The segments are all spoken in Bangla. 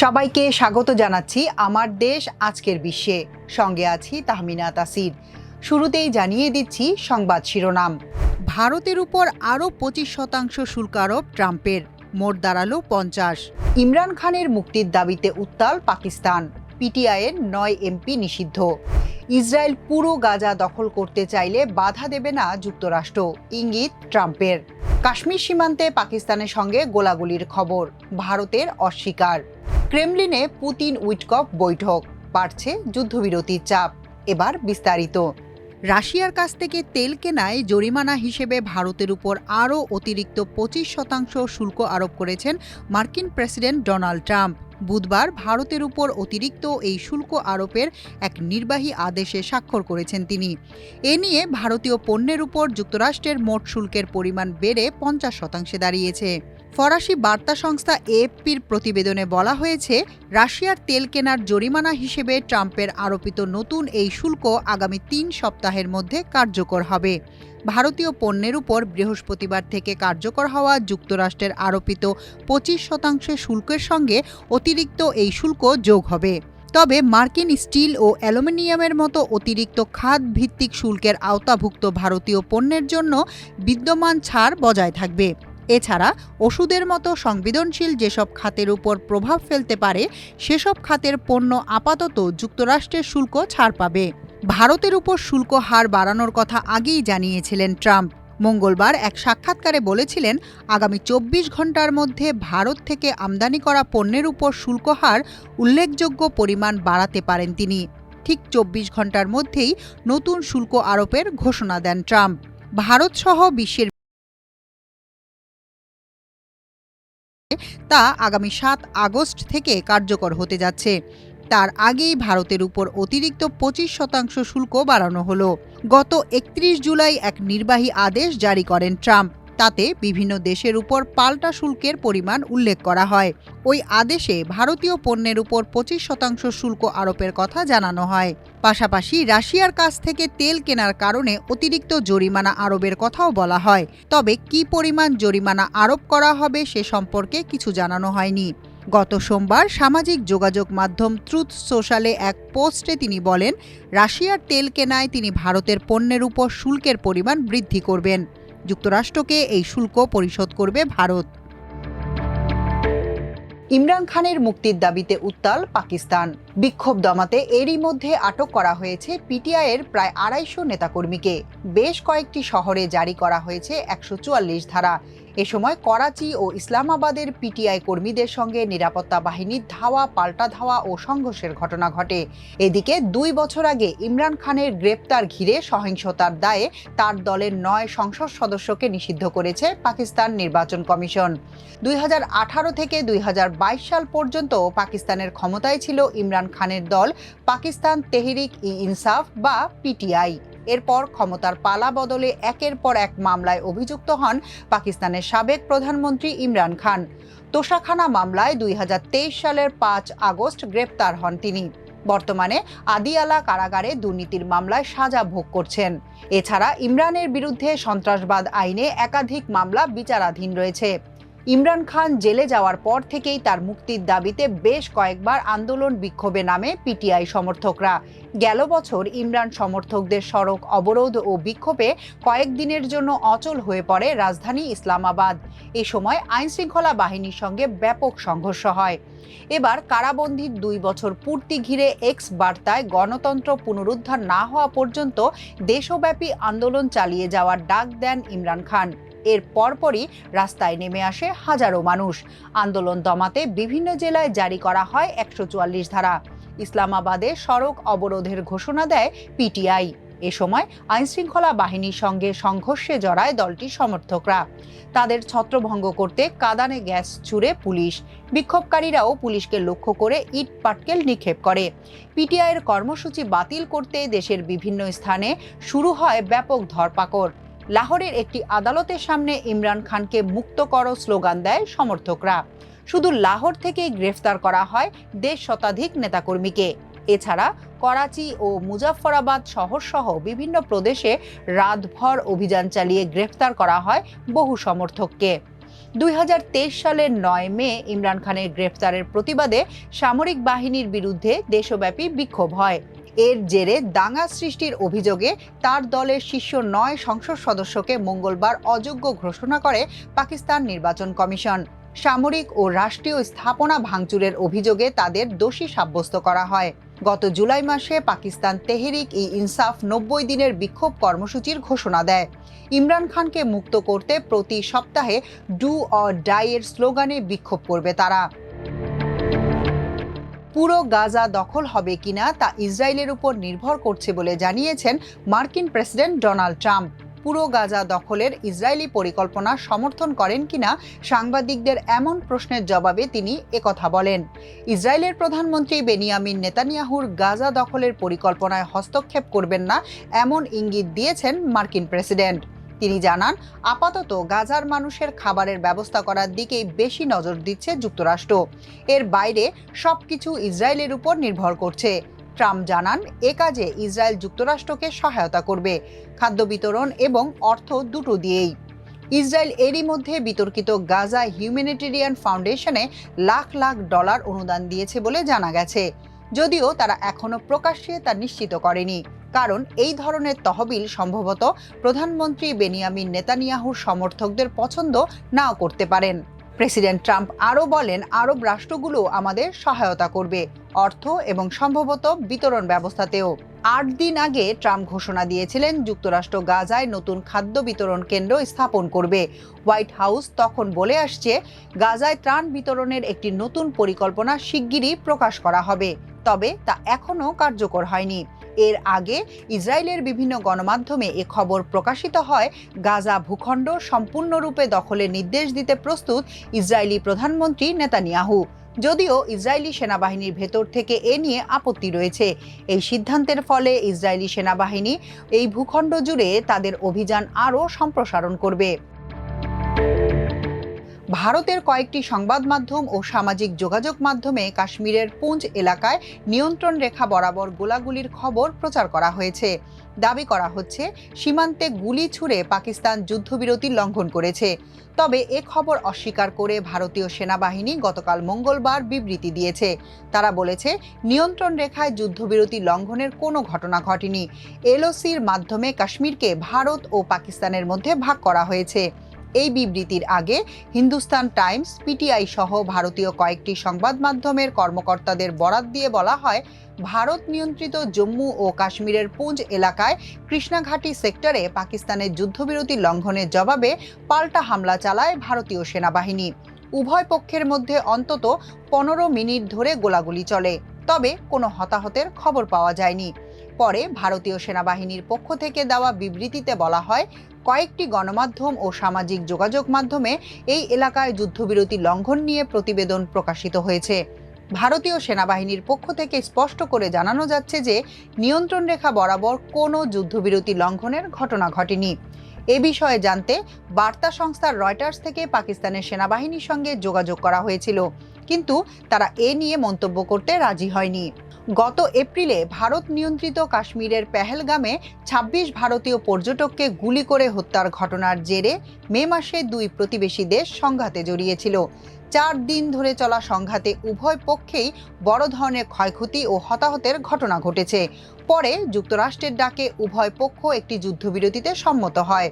সবাইকে স্বাগত জানাচ্ছি আমার দেশ আজকের বিশ্বে। সঙ্গে আছি তাহমিনা তাসির। শুরুতেই জানিয়ে দিচ্ছি সংবাদ শিরোনাম। ভারতের উপর আরও পঁচিশ শতাংশ শুল্ক আরোপ ট্রাম্পের। মোট দাঁড়াল পঞ্চাশ। ইমরান খানের মুক্তির দাবিতে উত্তাল পাকিস্তান। পিটিআইয়ের নয় এমপি নিষিদ্ধ। ইসরায়েল পুরো গাজা দখল করতে চাইলে বাধা দেবে না যুক্তরাষ্ট্র। ইঙ্গিত ট্রাম্পের। কাশ্মীর সীমান্তে পাকিস্তানের সঙ্গে গোলাগুলির খবর। ভারতের অস্বীকার। ক্রেমলিনে পুতিন উইটকপ বৈঠক, বাড়ছে যুদ্ধবিরতির চাপ। এবার বিস্তারিত। রাশিয়ার কাছ থেকে তেল কেনায় জরিমানা হিসেবে ভারতের উপর আরও অতিরিক্ত পঁচিশ শতাংশ শুল্ক আরোপ করেছেন মার্কিন প্রেসিডেন্ট ডোনাল্ড ট্রাম্প। বুধবার ভারতের উপর অতিরিক্ত এই শুল্ক আরোপের এক নির্বাহী আদেশে স্বাক্ষর করেছেন তিনি। এ নিয়ে ভারতীয় পণ্যের উপর যুক্তরাষ্ট্রের মোট শুল্কের পরিমাণ বেড়ে পঞ্চাশ শতাংশে দাঁড়িয়েছে। ফরাসি বার্তা সংস্থা এএফপির প্রতিবেদনে বলা হয়েছে, রাশিয়ার তেল কেনার জরিমানা হিসেবে ট্রাম্পের আরোপিত নতুন এই শুল্ক আগামী তিন সপ্তাহের মধ্যে কার্যকর হবে। ভারতীয় পণ্যের উপর বৃহস্পতিবার থেকে কার্যকর হওয়া যুক্তরাষ্ট্রের আরোপিত পঁচিশ শতাংশ শুল্কের সঙ্গে অতিরিক্ত এই শুল্ক যোগ হবে। তবে মার্কিন স্টিল ও অ্যালুমিনিয়ামের মতো অতিরিক্ত খাত ভিত্তিক শুল্কের আওতাভুক্ত ভারতীয় পণ্যের জন্য বিদ্যমান ছাড় বজায় থাকবে। এছাড়া ওষুধের মতো সংবেদনশীল যেসব খাতের উপর প্রভাব ফেলতে পারে, সেসব খাতের পণ্য আপাতত যুক্তরাষ্ট্রের শুল্ক ছাড় পাবে। ভারতের উপর শুল্ক হার বাড়ানোর কথা আগেই জানিয়েছিলেন ট্রাম্প। মঙ্গলবার এক সাক্ষাৎকারে বলেছিলেন, আগামী চব্বিশ ঘণ্টার মধ্যে ভারত থেকে আমদানি করা পণ্যের উপর শুল্ক হার উল্লেখযোগ্য পরিমাণ বাড়াতে পারেন তিনি। ঠিক চব্বিশ ঘণ্টার মধ্যেই নতুন শুল্ক আরোপের ঘোষণা দেন ট্রাম্প। ভারতসহ বিশ্বের তা আগামী সাত আগস্ট থেকে কার্যকর হতে যাচ্ছে। তার আগেই ভারতের উপর অতিরিক্ত পঁচিশ শতাংশ শুল্ক বাড়ানো হলো। গত একত্রিশ জুলাই এক নির্বাহী আদেশ জারি করেন ট্রাম্প। তাতে বিভিন্ন দেশের উপর পাল্টা শুল্কের পরিমাণ উল্লেখ করা হয়। ওই আদেশে ভারতীয় পণ্যের উপর পঁচিশ শতাংশ শুল্ক আরোপের কথা জানানো হয়। পাশাপাশি রাশিয়ার কাছ থেকে তেল কেনার কারণে অতিরিক্ত জরিমানা আরোপের কথাও বলা হয়। তবে কি পরিমাণ জরিমানা আরোপ করা হবে সে সম্পর্কে কিছু জানানো হয়নি। গত সোমবার সামাজিক যোগাযোগ মাধ্যম ট্রুথ সোশ্যালে এক পোস্টে তিনি বলেন, রাশিয়ার তেল কেনায় তিনি ভারতের পণ্যের উপর শুল্কের পরিমাণ বৃদ্ধি করবেন। যুক্তরাষ্ট্রকে এই শুল্ক পরিশোধ করবে ভারত। ইমরান খানের মুক্তির দাবিতে উত্তাল পাকিস্তান। বিক্ষোভ দমাতে এরই মধ্যে আটক করা হয়েছে পিটিআই এর প্রায় আড়াইশো নেতাকর্মীকে। বেশ কয়েকটি শহরে জারি করা হয়েছে একশো চুয়াল্লিশ ধারা। এ সময় করাচি ও ইসলামাবাদের পিটিআই কর্মীদের সঙ্গে নিরাপত্তা বাহিনীর ধাওয়া, পাল্টা ধাওয়া ও সংঘর্ষের ঘটনা ঘটে। এদিকে দুই বছর আগে ইমরান খানের গ্রেপ্তার ঘিরে সহিংসতার দায়ে তার দলের নয় সংসদ সদস্যকে নিষিদ্ধ করেছে পাকিস্তান নির্বাচন কমিশন। দুই হাজার আঠারো থেকে দুই হাজার বাইশ সাল পর্যন্ত পাকিস্তানের ক্ষমতায় ছিল ইমরান খানের দল পাকিস্তান তেহরিক ই ইনসাফ বা পিটিআই। এরপর ক্ষমতার পালা বদলে একের পর এক মামলায় অভিযুক্ত হন পাকিস্তানের সাবেক প্রধানমন্ত্রী ইমরান খান। তোষাখানা মামলায় দুই হাজার তেইশ সালের পাঁচ আগস্ট গ্রেপ্তার হন তিনি। বর্তমানে আদিয়ালা কারাগারে দুর্নীতির মামলায় সাজা ভোগ করছেন। এছাড়া ইমরানের বিরুদ্ধে সন্ত্রাসবাদ আইনে একাধিক মামলা বিচারাধীন রয়েছে। ইমরান খান জেলে যাওয়ার পর থেকেই তার মুক্তির দাবিতে বেশ কয়েকবার আন্দোলন বিক্ষোভে নামে পিটিআই সমর্থকরা। গেল বছর ইমরান সমর্থকদের সড়ক অবরোধ ও বিক্ষোভে কয়েকদিনের জন্য অচল হয়ে পড়ে রাজধানী ইসলামাবাদ। এ সময় আইনশৃঙ্খলা বাহিনীর সঙ্গে ব্যাপক সংঘর্ষ হয়। এবার কারাবন্দির দুই বছর পূর্তি ঘিরে এক্স বার্তায় গণতন্ত্র পুনরুদ্ধার না হওয়া পর্যন্ত দেশব্যাপী আন্দোলন চালিয়ে যাওয়ার ডাক দেন ইমরান খান। এর পরপরই রাস্তায় নেমে আসে হাজারো মানুষ। আন্দোলন দমাতে বিভিন্ন জেলায় জারি করা হয় একশো চুয়াল্লিশ ধারা। ইসলামাবাদে সড়ক অবরোধের ঘোষণা দেয় পিটিআই। এ সময় আইনশৃঙ্খলা বাহিনীর সঙ্গে সংঘর্ষে জড়ায় দলটির সমর্থকরা। তাদের ছত্রভঙ্গ করতে কাদানে গ্যাস ছুড়ে পুলিশ। বিক্ষোভকারীরাও পুলিশকে লক্ষ্য করে ইট পাটকেল নিক্ষেপ করে। পিটিআইয়ের কর্মসূচি বাতিল করতে দেশের বিভিন্ন স্থানে শুরু হয় ব্যাপক ধরপাকড়। লাহোরের একটি আদালতের সামনে ইমরান খানকে মুক্ত করো স্লোগান দেয় সমর্থকরা। শুধু লাহোর থেকেই গ্রেফতার করা হয় দেশ শতাধিক নেতাকর্মীকে। এছাড়া করাচি ও মুজাফফরাবাদ শহর সহ বিভিন্ন প্রদেশে রাতভর অভিযান চালিয়ে গ্রেফতার করা হয় বহু সমর্থককে। দুই হাজার তেইশ সালের নয় মে ইমরান খানের গ্রেফতারের প্রতিবাদে সামরিক বাহিনীর বিরুদ্ধে দেশব্যাপী বিক্ষোভ হয়। এর জেরে দাঙ্গা সৃষ্টির অভিযোগে তার দলের শীর্ষ নয় সংসদ সদস্যকে মঙ্গলবার অযোগ্য ঘোষণা করে পাকিস্তান নির্বাচন কমিশন। সামরিক ও রাষ্ট্রীয় স্থাপনা ভাঙচুরের অভিযোগে তাদের দোষী সাব্যস্ত করা হয়। গত জুলাই মাসে পাকিস্তান তেহরিক ই ইনসাফ নব্বই দিনের বিক্ষোভ কর্মসূচির ঘোষণা দেয়। ইমরান খানকে মুক্ত করতে প্রতি সপ্তাহে ডু অ ডাই এর স্লোগানে বিক্ষোভ করবে তারা। পুরো গাজা দখল হবে কিনা তা ইসরায়েলের উপর নির্ভর করছে বলে জানিয়েছেন মার্কিন প্রেসিডেন্ট ডোনাল্ড ট্রাম্প। পুরো গাজা দখলের ইসরায়েলি পরিকল্পনা সমর্থন করেন কিনা সাংবাদিকদের এমন প্রশ্নের জবাবে তিনি একথা বলেন। ইসরায়েলের প্রধানমন্ত্রী বেনিয়ামিন নেতানিয়াহুর গাজা দখলের পরিকল্পনায় হস্তক্ষেপ করবেন না, এমন ইঙ্গিত দিয়েছেন মার্কিন প্রেসিডেন্ট। তিনি জানান, আপাতত গাজার মানুষের খাবারের ব্যবস্থা করার দিকেই বেশি নজর দিচ্ছে যুক্তরাষ্ট্র। এর বাইরে সবকিছু ইসরায়েলের উপর নির্ভর করছে। ট্রাম্প জানান, এ কাজে ইসরায়েল যুক্তরাষ্ট্রকে সহায়তা করবে, খাদ্য বিতরণ এবং অর্থ দুটো দিয়েই। ইসরায়েল এরই মধ্যে বিতর্কিত গাজা হিউম্যানিটেরিয়ান ফাউন্ডেশনে লাখ লাখ ডলার অনুদান দিয়েছে বলে জানা গেছে। যদিও তারা এখনও প্রকাশ্যে তা নিশ্চিত করেনি। কারণ এই ধরনের তহবিল সম্ভবত প্রধানমন্ত্রী বেনিয়ামিন নেতানিয়াহুর সমর্থকদের পছন্দ নাও করতে পারেন। প্রেসিডেন্ট ট্রাম্প আরও বলেন, আরব রাষ্ট্রগুলো আমাদের সহায়তা করবে অর্থ এবং সম্ভবত বিতরণ ব্যবস্থাতেও। আট দিন আগে ট্রাম্প ঘোষণা দিয়েছিলেন, যুক্তরাষ্ট্র গাজায় নতুন খাদ্য বিতরণ কেন্দ্র স্থাপন করবে। হোয়াইট হাউস তখন বলে আসছে, গাজায় ত্রাণ বিতরণের একটি নতুন পরিকল্পনা শিগগিরই প্রকাশ করা হবে। তবে তা এখনও কার্যকর হয়নি। এর আগে ইসরায়েলের বিভিন্ন গণমাধ্যমে এ খবর প্রকাশিত হয়, গাজা ভূখণ্ড সম্পূর্ণরূপে দখলের নির্দেশ দিতে প্রস্তুত ইসরায়েলি প্রধানমন্ত্রী নেতানিয়াহু। যদিও ইসরায়েলি সেনাবাহিনীর ভেতর থেকে এ নিয়ে আপত্তি রয়েছে। এই সিদ্ধান্তের ফলে ইসরায়েলি সেনাবাহিনী এই ভূখণ্ড জুড়ে তাদের অভিযান আরও সম্প্রসারণ করবে। ভারতের কয়েকটি সংবাদ মাধ্যম ও সামাজিক যোগাযোগ মাধ্যমে কাশ্মীরের পুঞ্জ এলাকায় নিয়ন্ত্রণ রেখা বরাবর গোলাগুলির খবর প্রচার করা হয়েছে। দাবি করা হচ্ছে, সীমান্তে গুলি ছুড়ে পাকিস্তান যুদ্ধবিরতি লঙ্ঘন করেছে। তবে এ খবর অস্বীকার করে ভারতীয় সেনাবাহিনী গতকাল মঙ্গলবার বিবৃতি দিয়েছে। তারা বলেছে, নিয়ন্ত্রণ রেখায় যুদ্ধবিরতি লঙ্ঘনের কোনো ঘটনা ঘটেনি। এলওসির মাধ্যমে কাশ্মীরকে ভারত ও পাকিস্তানের মধ্যে ভাগ করা হয়েছে। এই বিবৃতির আগে হিন্দুস্তান টাইমস, পিটিআই সহ ভারতীয় কয়েকটি সংবাদ মাধ্যমের কর্মকর্তাদের বরাত দিয়ে বলা হয়, ভারত নিয়ন্ত্রিত জম্মু ও কাশ্মীরের পুঞ্জ এলাকায় কৃষ্ণাঘাটি সেক্টরে পাকিস্তানের যুদ্ধবিরতি লঙ্ঘনের জবাবে পাল্টা হামলা চালায় ভারতীয় সেনাবাহিনী। উভয় পক্ষের মধ্যে অন্তত পনেরো মিনিট ধরে গোলাগুলি চলে, তবে কোনো হতাহতের খবর পাওয়া যায়নি। পরে ভারতীয় সেনাবাহিনীর পক্ষ থেকে দেওয়া বিবৃতিতে বলা হয়, কয়েকটি গণমাধ্যম ও সামাজিক যোগাযোগ মাধ্যমে এই এলাকায় যুদ্ধবিরতি লঙ্ঘন নিয়ে প্রতিবেদন প্রকাশিত হয়েছে। ভারতীয় সেনাবাহিনীর পক্ষ থেকে স্পষ্ট করে জানানো যাচ্ছে যে, নিয়ন্ত্রণ রেখা বরাবর কোনো যুদ্ধবিরতি লঙ্ঘনের ঘটনা ঘটেনি। এ বিষয়ে জানতে বার্তা সংস্থা রয়টার্স থেকে পাকিস্তানের সেনাবাহিনীর সঙ্গে যোগাযোগ করা হয়েছিল। কিন্তু তারা এ নিয়ে মন্তব্য করতে রাজি হয়নি। গত এপ্রিলে ভারত নিয়ন্ত্রিত কাশ্মীরের পেহেলগামে ২৬ ভারতীয় পর্যটককে গুলি করে হত্যার ঘটনার জেরে মে মাসে দুই প্রতিবেশী দেশ সংঘাতে জড়িয়েছিল। চার দিন ধরে চলা সংঘাতে উভয় পক্ষেই বড় ধরনের ক্ষয়ক্ষতি ও হতাহতের ঘটনা ঘটেছে। পরে যুক্তরাষ্ট্রের ডাকে উভয় পক্ষ একটি যুদ্ধবিরতিতে সম্মত হয়।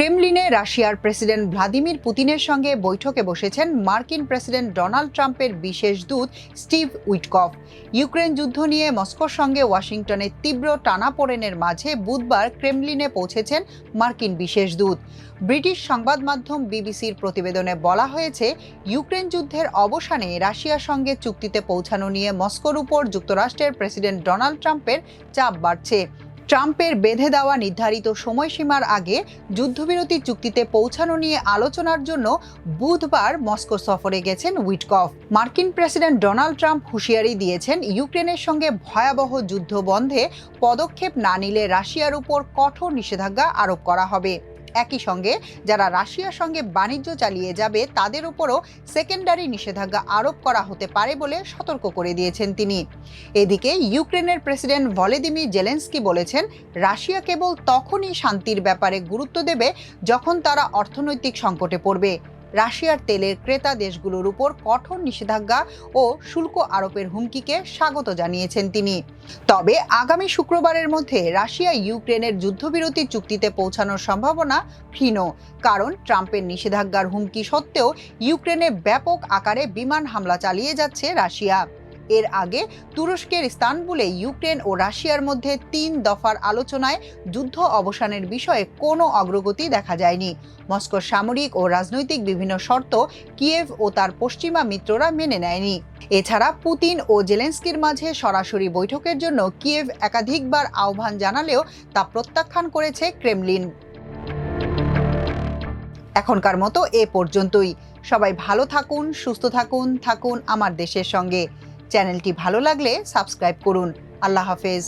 ক্রেমলিনে রাশিয়ার প্রেসিডেন্ট ভ্লাদিমির পুতিনের সঙ্গে বৈঠকে বসেছেন মার্কিন প্রেসিডেন্ট ডোনাল্ড ট্রাম্পের বিশেষ দূত স্টিভ উইটকফ। ইউক্রেন যুদ্ধ নিয়ে মস্কোর সঙ্গে ওয়াশিংটনের তীব্র টানাপোড়েনের মাঝে বুধবার ক্রেমলিনে পৌঁছেছেন মার্কিন বিশেষ দূত। ব্রিটিশ সংবাদ মাধ্যম বিবিসির প্রতিবেদনে বলা হয়েছে, ইউক্রেন যুদ্ধের অবসানে রাশিয়ার সঙ্গে চুক্তিতে পৌঁছানো নিয়ে মস্কোর উপর যুক্তরাষ্ট্রের প্রেসিডেন্ট ডোনাল্ড ট্রাম্পের চাপ বাড়ছে। ট্রাম্পের বেঁধে দেওয়া নির্ধারিত সময়সীমার আগে যুদ্ধবিরতি চুক্তিতে পৌঁছানো নিয়ে আলোচনার জন্য বুধবার মস্কো সফরে গেছেন উইটকফ। মার্কিন প্রেসিডেন্ট ডোনাল্ড ট্রাম্প হুঁশিয়ারি দিয়েছেন, ইউক্রেনের সঙ্গে ভয়াবহ যুদ্ধ বন্ধে পদক্ষেপ না নিলে রাশিয়ার উপর কঠোর নিষেধাজ্ঞা আরোপ করা হবে। একই সঙ্গে যারা রাশিয়ার সঙ্গে বাণিজ্য চালিয়ে যাবে, তাদের উপরও সেকেন্ডারি নিষেধাজ্ঞা আরোপ করা হতে পারে বলে সতর্ক করে দিয়েছেন তিনি। এদিকে ইউক্রেনের প্রেসিডেন্ট ভলেদিমির জেলেন্সকি বলেছেন, রাশিয়া কেবল তখনই শান্তির ব্যাপারে গুরুত্ব দেবে যখন তারা অর্থনৈতিক সংকটে পড়বে। রাশিয়ার তেলের ক্রেতা দেশগুলোর উপর কঠোর নিষেধাজ্ঞা ও শুল্ক আরোপের হুমকিকে স্বাগত জানিয়েছেন তিনি। তবে আগামী শুক্রবারের মধ্যে রাশিয়া ইউক্রেনের যুদ্ধবিরতি চুক্তিতে পৌঁছানোর সম্ভাবনা ক্ষীণ, কারণ ট্রাম্পের নিষেধাজ্ঞার হুমকি সত্ত্বেও ইউক্রেনে ব্যাপক আকারে বিমান হামলা চালিয়ে যাচ্ছে রাশিয়া। এর আগে তুরস্কের ইস্তানবুলে ইউক্রেন ও রাশিয়ার মধ্যে তিন দফার আলোচনায় যুদ্ধ অবসানের বিষয়ে কোনো অগ্রগতি দেখা যায়নি। মস্কোর সামরিক ও রাজনৈতিক বিভিন্ন শর্ত কিয়েভ ও তার পশ্চিমা মিত্ররা মেনে নেয়নি। এছাড়া পুতিন ও জেলেন্সকির মাঝে সরাসরি বৈঠকের জন্য কিয়েভ একাধিকবার আহ্বান জানালেও তা প্রত্যাখ্যান করেছে ক্রেমলিন। এখনকার মতো এ পর্যন্তই। সবাই ভালো থাকুন, সুস্থ থাকুন থাকুন আমার দেশের সঙ্গে। চ্যানেলটি ভালো লাগলে সাবস্ক্রাইব করুন। আল্লাহ হাফেজ।